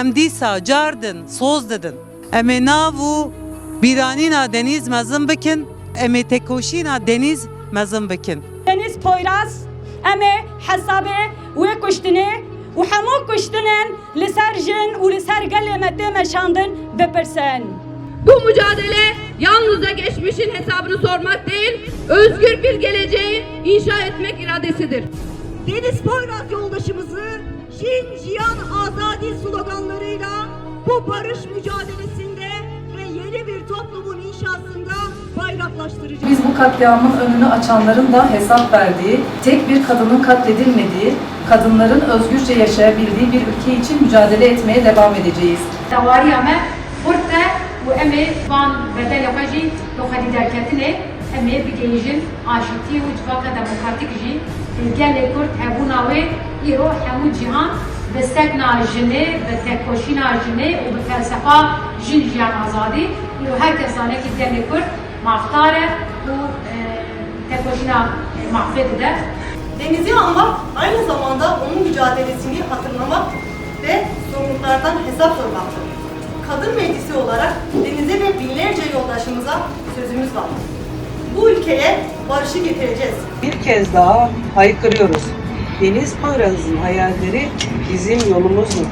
em dîsa cardin, soz didin. Em ê nav û bîranîna denîz mezin bikin, em ê tekoşîna denîz mezin bikin. Deniz Poyraz eme hesabı ve kuştini ve hemû kuştinin li ser jin û li ser gelê me tê meşandin bipirsin. Bu mücadele yalnızca geçmişin hesabını sormak değil, özgür bir geleceği inşa etmek iradesidir. Deniz Poyraz yoldaşımızı Şin Cihan Azadi sloganlarıyla bu barış mücadelesinde ve yeni bir toplumun inşasında bayraklaştıracağız. Biz bu katliamın önünü açanların da hesap verdiği, tek bir kadının katledilmediği, kadınların özgürce yaşayabildiği bir ülke için mücadele etmeye devam edeceğiz. Davariyame burada bu emeği van bedel yapacağız, lokali derketine emeği bir gelişin aşıtı ve civaka demokratik jî, gelek kurt hebuna ve iro hemu cihan bi sekna jinê bi tekoşîna jinê û bi felsefa jin jiyan azadî îro her kesanekî gelê Kurd maftar e û tekoşîna mahfê dide Denizi anmak aynı zamanda onun mücadelesini hatırlamak ve sorumluluklardan hesap sormaktır. Kadın meclisi olarak denize ve binlerce yoldaşımıza sözümüz var. Bu ülkeye barışı getireceğiz. Bir kez daha haykırıyoruz. Deniz Poyraz'ın hayalleri bizim yolumuzdur.